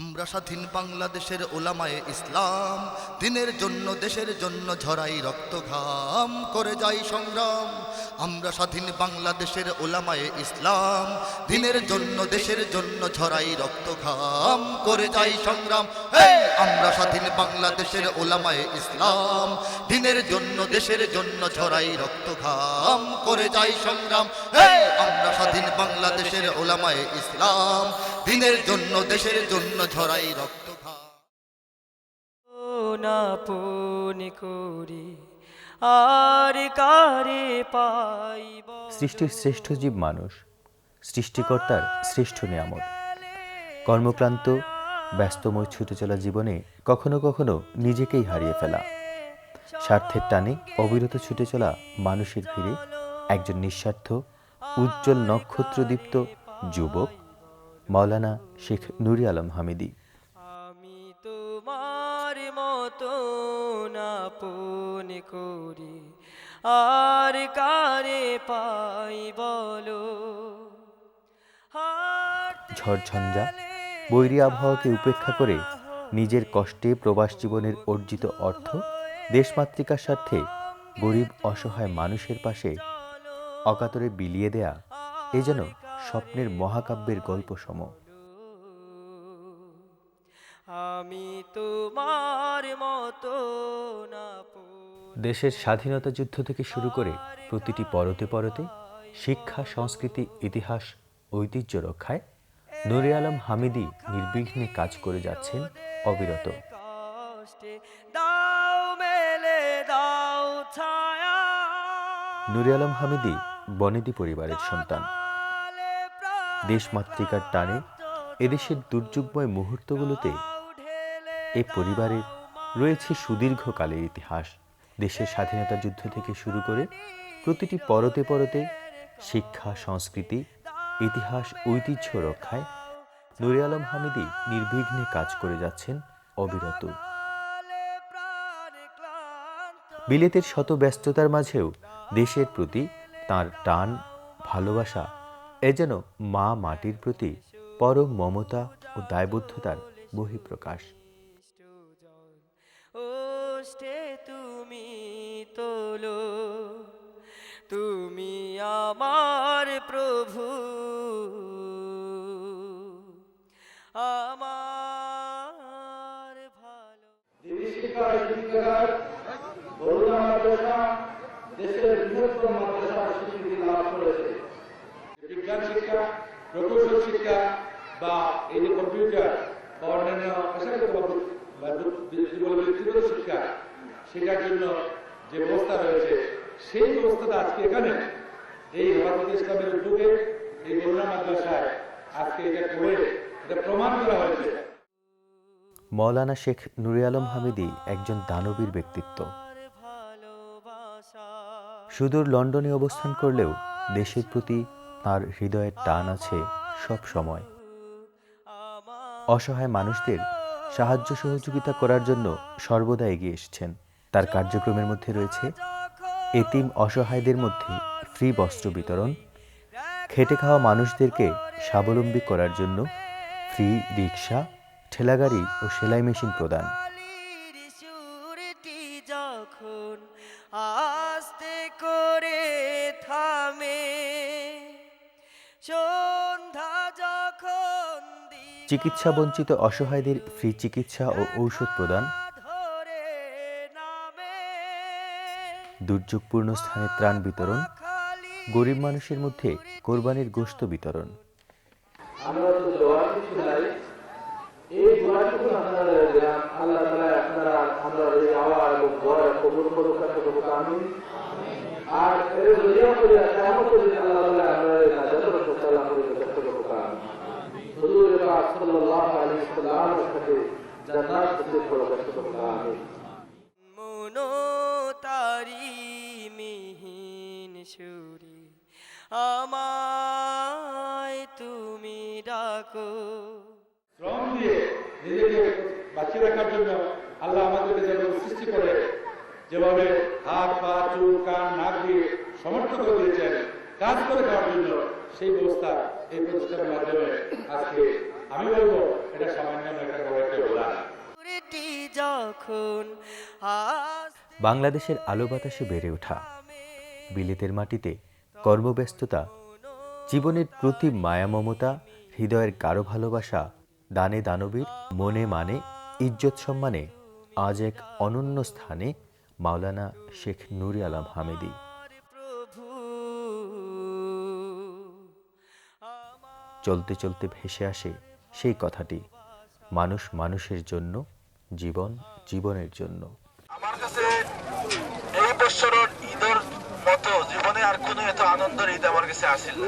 আমরা স্বাধীন বাংলাদেশের ওলামায়ে ইসলাম, দিনের জন্য, দেশের জন্য ঝরাই রক্ত ঘাম করে যাই সংগ্রাম। আমরা স্বাধীন বাংলাদেশের ওলামায়ে ইসলাম, দিনের জন্য, দেশের জন্য ঝরাই রক্ত ঘাম করে যাই সংগ্রাম। আমরা স্বাধীন বাংলাদেশের ওলামায়ে ইসলাম, দিনের জন্য, দেশের জন্য ঝরাই রক্ত ঘাম করে যাই সংগ্রাম। আমরা স্বাধীন বাংলাদেশের ওলামায়ে ইসলাম দিনের জন্য দেশের জন্য ঝরাই রক্ত ঘাম পুনি করি আর কারে পাইব? সৃষ্টির শ্রেষ্ঠ জীব মানুষ সৃষ্টিকর্তার শ্রেষ্ঠ নিয়ামত। কর্মক্লান্ত ব্যস্তময় ছুটে চলা জীবনে কখনো কখনো নিজেকেই হারিয়ে ফেলা। স্বার্থের টানে অবিরত ছুটে চলা মানুষের ভিড়ে একজন নিঃস্বার্থ উজ্জ্বল নক্ষত্রদীপ্ত যুবক মাওলানা শেখ নুরি আলম হামিদি। আমি তোমার মতো না পুনি করি আর কারে পাই বলো? ঝড়ঝঞ্ঝা বৈরী আবহাওয়াকে উপেক্ষা করে নিজের কষ্টে প্রবাস জীবনের অর্জিত অর্থ দেশমাতৃকার স্বার্থে গরিব অসহায় মানুষের পাশে অকাতরে বিলিয়ে দেয়া এ যেন স্বপ্নের মহাকাব্যের গল্প সম। আমি তোমার মতো না দেশের স্বাধীনতা যুদ্ধ থেকে শুরু করে প্রতিটি পরতে পরতে শিক্ষা সংস্কৃতি ইতিহাস ঐতিহ্য রক্ষায় নুরে আলম হামিদি নির্বিঘ্নে কাজ করে যাচ্ছেন অবিরত। নুরে আলম হামিদি বনেদি পরিবারের সন্তান। দেশমাতৃকার টানে এদেশের দুর্যোগময় মুহূর্তগুলোতে এ পরিবারের রয়েছে সুদীর্ঘকালের ইতিহাস। দেশের স্বাধীনতা যুদ্ধ থেকে শুরু করে প্রতিটি পরতে পরতে শিক্ষা, সংস্কৃতি, ইতিহাস, ঐতিহ্য রক্ষায় নুরে আলম হামিদি নির্বিঘ্নে কাজ করে যাচ্ছেন অবিরত। বিলেতের শত ব্যস্ততার মাঝেও দেশের প্রতি তার টান, ভালোবাসা এ যেন মা মাটির প্রতি পরম মমতা ও দায়বদ্ধতার বহিঃপ্রকাশ। তুমি তোলো তুমি আমার প্রভু। আমার ভালো মাদ্রাসা দেশের বৃহত্তম মাদ্রাসার স্বীকৃতি লাভ করেছে। বিজ্ঞান শিক্ষা প্রকৌশল শিক্ষা বা এই যে কম্পিউটার বা অন্যান্য ব্যক্তিগত শিক্ষা শেখার জন্য যে ব্যবস্থা রয়েছে, সেই ব্যবস্থাটা আজকে এখানে এই হেফাজত ইসলামের উদ্যোগে এই বরুণা মাদ্রাসায় আজকে এটা করে, এটা প্রমাণ করা হয়েছে। মৌলানা শেখ নুরে আলম হামিদি একজন দানবীর ব্যক্তিত্ব। সুদূর লন্ডনে অবস্থান করলেও দেশের প্রতি তার হৃদয়ের টান আছে সব সময়। অসহায় মানুষদের সাহায্য সহযোগিতা করার জন্য সর্বদা এগিয়ে এসেছেন। তার কার্যক্রমের মধ্যে রয়েছে এতিম অসহায়দের মধ্যে ফ্রি বস্ত্র বিতরণ, খেটে খাওয়া মানুষদেরকে স্বাবলম্বী করার জন্য ফ্রি রিক্সা ঠেলাগাড়ি ও সেলাই মেশিন প্রদান। চিকিৎসা বঞ্চিত অসহায়দের ফ্রি চিকিৎসা ও ঔষধ প্রদান। দুর্যোগপূর্ণ স্থানে ত্রাণ বিতরণ। গরিব মানুষের মধ্যে কোরবানির গোশত বিতরণ। আমরা তো দোয়া কিছু নাই এই দোয়াটুকু আপনারা দিলাম আল্লাহ তালা আপনারা আমরা এই আওয়া এবং দোয়া কবুল করুক করুক আমি আর এর জরিয়া করে কেমন করে আল্লাহ তালা আমরা এই নাজাত রসুল সাল্লাহ করে যথেষ্ট করুক আমি হুজুর পাক সাল্লাল্লাহু আলাইহি সাল্লামের সাথে জান্নাত মনো তারি মিহিন সুরি আমায় তুমি ডাকো। শ্রম দিয়ে নিজেকে বাঁচিয়ে রাখার জন্য আল্লাহ আমাদেরকে যেভাবে সৃষ্টি করে যেভাবে হাত পা চুল কান নাক দিয়ে সমর্থ করে দিয়েছেন কাজ করে খাওয়ার জন্য সেই ব্যবস্থা এই প্রতিষ্ঠানের মাধ্যমে আজকে আমি বলব এটা সামান্য নয়, বাংলাদেশের আলো বাতাসে বেড়ে ওঠা। বিলেতের মাটিতে কর্মব্যস্ততা, জীবনের প্রতি মায়া মমতা হৃদয়ের গাঢ় ভালোবাসা, দানে দানবীর, মনে মানে ইজ্জত সম্মানে আজ এক অনন্য স্থানে মাওলানা শেখ নুরি আলম হামেদি। চলতে চলতে ভেসে আসে সেই কথাটি, মানুষ মানুষের জন্য, জীবন জীবনের জন্য। আমার কাছে এই বছরের ঈদের মতো জীবনে আর কোনো এত আনন্দের ঈদ আমার কাছে আসিল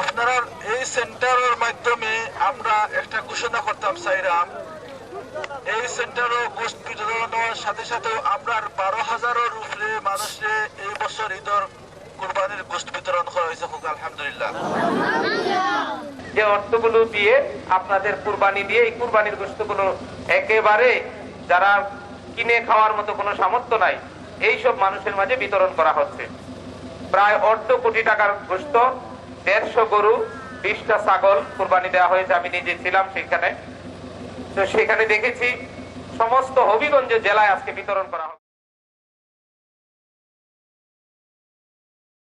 আপনারা এই সেন্টারের মাধ্যমে আমরা একটা ঘোষণা করতাম, সাইরাম, এই সেন্টারও গোষ্ঠ বিতরণের সাথে সাথে আমরা বারো হাজারের উপরে মানুষে এই বছর ঈদের কুরবানির গোষ্ঠ বিতরণ করা হয়েছে আলহামদুলিল্লাহ। যে অর্থগুলো দিয়ে আপনাদের কুরবানি দিয়ে, এই কুরবানির একেবারে যারা কিনে খাওয়ার মতো কোনো সামর্থ্য নাই এই সব মানুষের মাঝে বিতরণ করা হচ্ছে। প্রায় অর্ধ কোটি টাকার গোস্ত দেড়শো গরু, বিশটা ছাগল কুরবানি দেওয়া হয়েছে, আমি নিজে ছিলাম সেখানে। তো সেখানে দেখেছি, সমস্ত হবিগঞ্জ জেলায় আজকে বিতরণ করা হবে